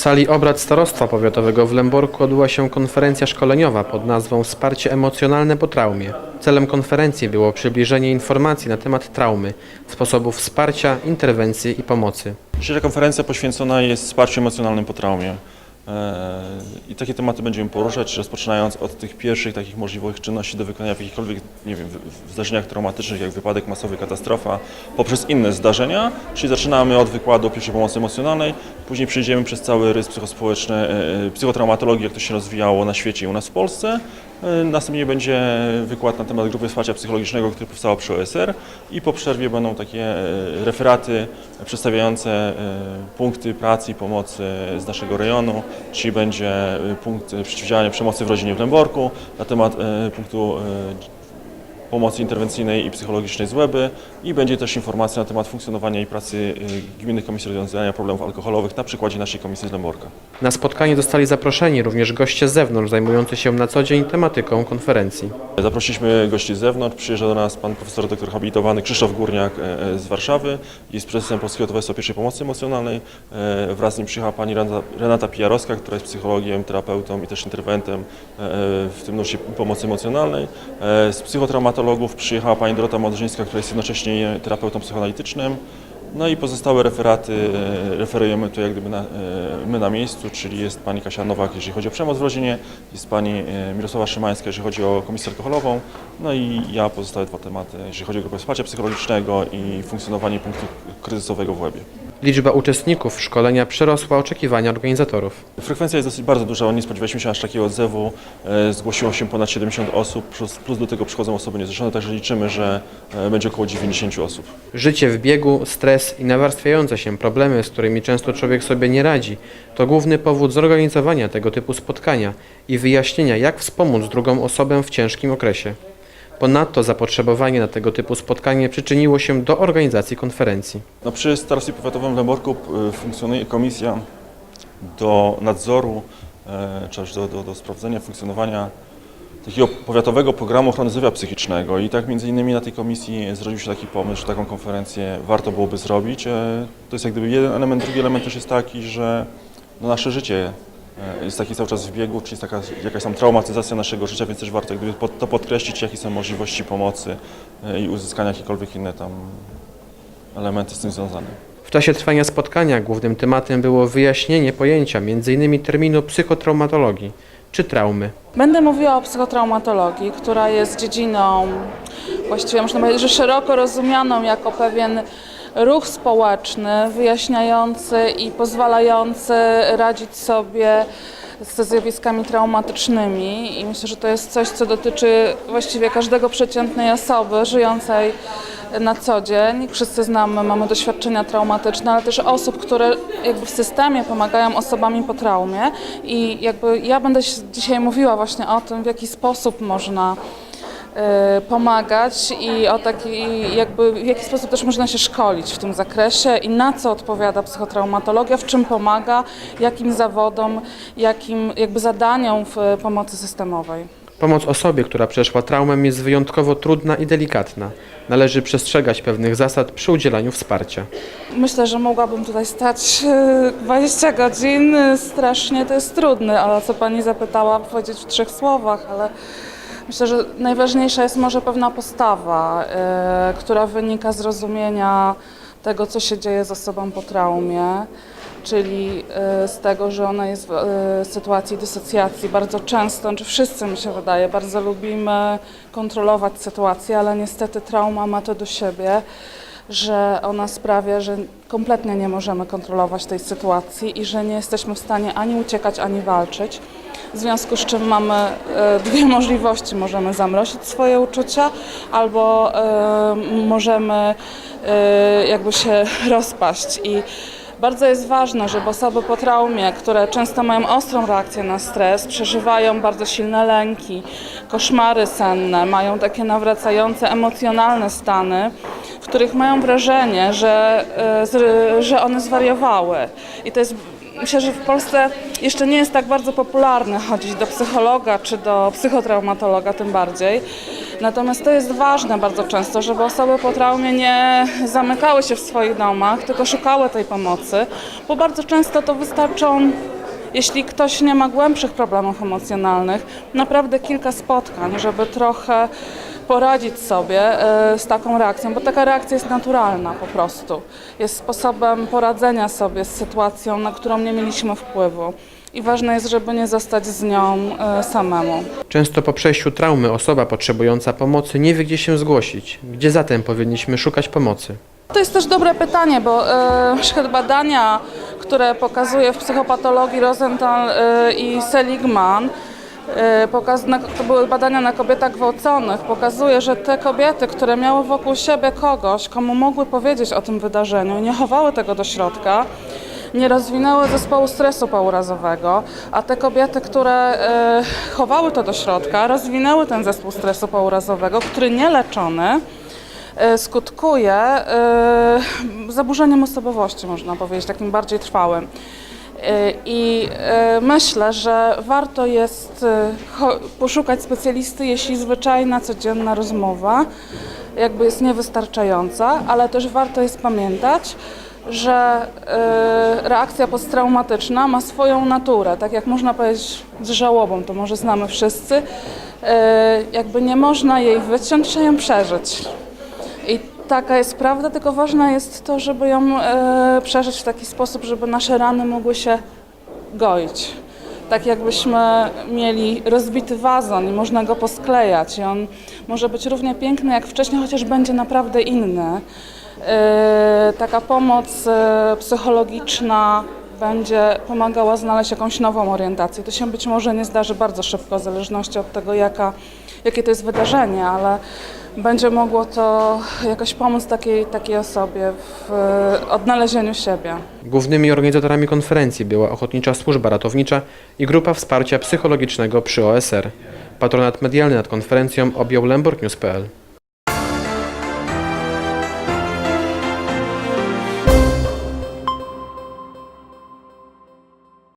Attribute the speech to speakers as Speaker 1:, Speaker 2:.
Speaker 1: sali obrad Starostwa Powiatowego w Lęborku odbyła się konferencja szkoleniowa pod nazwą Wsparcie emocjonalne po traumie. Celem konferencji było przybliżenie informacji na temat traumy, sposobów wsparcia, interwencji i pomocy.
Speaker 2: Dzisiejsza konferencja poświęcona jest wsparciu emocjonalnym po traumie. E, I takie tematy będziemy poruszać, rozpoczynając od tych pierwszych takich możliwych czynności do wykonania w jakichkolwiek, nie wiem, zdarzeniach traumatycznych, jak wypadek masowy, katastrofa, poprzez inne zdarzenia, czyli zaczynamy od wykładu pierwszej pomocy emocjonalnej, później przejdziemy przez cały rys psychospołeczny, e, e, psychotraumatologii, jak to się rozwijało na świecie i u nas w Polsce. E, Następnie będzie wykład na temat grupy wsparcia psychologicznego, który powstała przy OSR i po przerwie będą takie e, referaty przedstawiające e, punkty pracy i pomocy z naszego rejonu, czyli będzie punkt przeciwdziałania przemocy w rodzinie w Lęborku, na temat punktu pomocy interwencyjnej i psychologicznej z Łeby i będzie też informacja na temat funkcjonowania i pracy e, Gminnych Komisji Rozwiązania Problemów Alkoholowych na przykładzie naszej komisji z Lęborka.
Speaker 1: Na spotkanie zostali zaproszeni również goście z zewnątrz zajmujący się na co dzień tematyką konferencji.
Speaker 2: Zaprosiliśmy gości z zewnątrz. Przyjeżdża do nas pan profesor doktor habilitowany Krzysztof Górniak e, e, z Warszawy. Jest prezesem Polskiego Towarzystwa Pierwszej Pomocy Emocjonalnej. E, Wraz z nim przyjechała pani Renata, Pijarowska, która jest psychologiem, terapeutą i też interwentem w tym nurcie pomocy emocjonalnej. Z psychotraumatologów przyjechała pani Dorota Modrzyńska, która jest jednocześnie terapeutą psychoanalitycznym. No i pozostałe referaty e, referujemy tu jak gdyby na, e, my na miejscu, czyli jest pani Kasia Nowak, jeżeli chodzi o przemoc w rodzinie, jest pani e, Mirosława Szymańska, jeżeli chodzi o komisję alkoholową, no i ja pozostałe dwa tematy, jeżeli chodzi o grupę wsparcia psychologicznego i funkcjonowanie punktu kryzysowego w Łebie.
Speaker 1: Liczba uczestników szkolenia przerosła oczekiwania organizatorów.
Speaker 2: Frekwencja jest dosyć bardzo duża, nie spodziewaliśmy się aż takiego odzewu. E, Zgłosiło się ponad 70 osób, plus, plus do tego przychodzą osoby niezrzeszone, także liczymy, że e, będzie około 90 osób.
Speaker 1: Życie w biegu, stres i nawarstwiające się problemy, z którymi często człowiek sobie nie radzi, to główny powód zorganizowania tego typu spotkania i wyjaśnienia, jak wspomóc drugą osobę w ciężkim okresie. Ponadto zapotrzebowanie na tego typu spotkanie przyczyniło się do organizacji konferencji.
Speaker 2: No, przy Starostwie Powiatowym w Lęborku y, funkcjonuje komisja do nadzoru, e, czy do, do, do sprawdzenia funkcjonowania takiego powiatowego programu ochrony zdrowia psychicznego i tak między innymi na tej komisji zrodził się taki pomysł, że taką konferencję warto byłoby zrobić. E, To jest jak gdyby jeden element, drugi element też jest taki, że no nasze życie jest taki cały czas w biegu, czyli jest taka jakaś tam traumatyzacja naszego życia, więc też warto jak gdyby pod- to podkreślić, jakie są możliwości pomocy e, i uzyskania jakichkolwiek inne tam elementy z tym związane.
Speaker 1: W czasie trwania spotkania głównym tematem było wyjaśnienie pojęcia m.in. terminu psychotraumatologii czy traumy.
Speaker 3: Będę mówiła o psychotraumatologii, która jest dziedziną, właściwie można powiedzieć, że szeroko rozumianą jako pewien ruch społeczny, wyjaśniający i pozwalający radzić sobie ze zjawiskami traumatycznymi i myślę, że to jest coś, co dotyczy właściwie każdego przeciętnej osoby żyjącej na co dzień. Wszyscy znamy, mamy doświadczenia traumatyczne, ale też osób, które jakby w systemie pomagają osobami po traumie i jakby ja będę dzisiaj mówiła właśnie o tym, w jaki sposób można y, pomagać i o taki, jakby w jaki sposób też można się szkolić w tym zakresie i na co odpowiada psychotraumatologia, w czym pomaga, jakim zawodom, jakim jakby zadaniom w pomocy systemowej.
Speaker 1: Pomoc osobie, która przeszła traumę jest wyjątkowo trudna i delikatna. Należy przestrzegać pewnych zasad przy udzielaniu wsparcia.
Speaker 3: Myślę, że mogłabym tutaj stać y, 20 godzin. y, Strasznie to jest trudne, ale co Pani zapytała, powiedzieć w trzech słowach, ale myślę, że najważniejsza jest może pewna postawa, y, która wynika z rozumienia tego, co się dzieje z osobą po traumie, czyli y, z tego, że ona jest w y, sytuacji dysocjacji. Bardzo często, czy wszyscy mi się wydaje, bardzo lubimy kontrolować sytuację, ale niestety trauma ma to do siebie, że ona sprawia, że kompletnie nie możemy kontrolować tej sytuacji i że nie jesteśmy w stanie ani uciekać, ani walczyć. W związku z czym mamy e, dwie możliwości. Możemy zamrozić swoje uczucia albo e, możemy e, jakby się rozpaść. I bardzo jest ważne, żeby osoby po traumie, które często mają ostrą reakcję na stres, przeżywają bardzo silne lęki, koszmary senne, mają takie nawracające emocjonalne stany, w których mają wrażenie, że, e, że one zwariowały. I to jest myślę, że w Polsce jeszcze nie jest tak bardzo popularne chodzić do psychologa czy do psychotraumatologa tym bardziej. Natomiast to jest ważne bardzo często, żeby osoby po traumie nie zamykały się w swoich domach, tylko szukały tej pomocy, bo bardzo często to wystarczą jeśli ktoś nie ma głębszych problemów emocjonalnych, naprawdę kilka spotkań, żeby trochę poradzić sobie e, z taką reakcją, bo taka reakcja jest naturalna po prostu. Jest sposobem poradzenia sobie z sytuacją, na którą nie mieliśmy wpływu. I ważne jest, żeby nie zostać z nią e, samemu.
Speaker 1: Często po przejściu traumy osoba potrzebująca pomocy nie wie, gdzie się zgłosić. Gdzie zatem powinniśmy szukać pomocy?
Speaker 3: To jest też dobre pytanie, bo przykład badania, które pokazuje w psychopatologii Rosenthal e, i Seligman, e, pokaz, to były badania na kobietach gwałconych, pokazuje, że te kobiety, które miały wokół siebie kogoś, komu mogły powiedzieć o tym wydarzeniu nie chowały tego do środka, nie rozwinęły zespołu stresu pourazowego, a te kobiety, które chowały to do środka, rozwinęły ten zespół stresu pourazowego, który nieleczony e, skutkuje e, zaburzeniem osobowości, można powiedzieć, takim bardziej trwałym. E, I e, myślę, że warto jest e, poszukać specjalisty, jeśli zwyczajna, codzienna rozmowa jakby jest niewystarczająca, ale też warto jest pamiętać, że e, reakcja posttraumatyczna ma swoją naturę. Tak jak można powiedzieć z żałobą, to może znamy wszyscy, e, jakby nie można jej wyciąć, trzeba ją przeżyć. Taka jest prawda, tylko ważne jest to, żeby ją e, przeżyć w taki sposób, żeby nasze rany mogły się goić. Tak jakbyśmy mieli rozbity wazon i można go posklejać i on może być równie piękny jak wcześniej, chociaż będzie naprawdę inny. E, taka pomoc e, psychologiczna będzie pomagała znaleźć jakąś nową orientację. To się być może nie zdarzy bardzo szybko, w zależności od tego, jaka, jakie to jest wydarzenie, ale będzie mogło to jakoś pomóc takiej, takiej osobie w e, odnalezieniu siebie.
Speaker 1: Głównymi organizatorami konferencji była Ochotnicza Służba Ratownicza i Grupa Wsparcia Psychologicznego przy OSR. Patronat medialny nad konferencją objął Lemborg News.pl.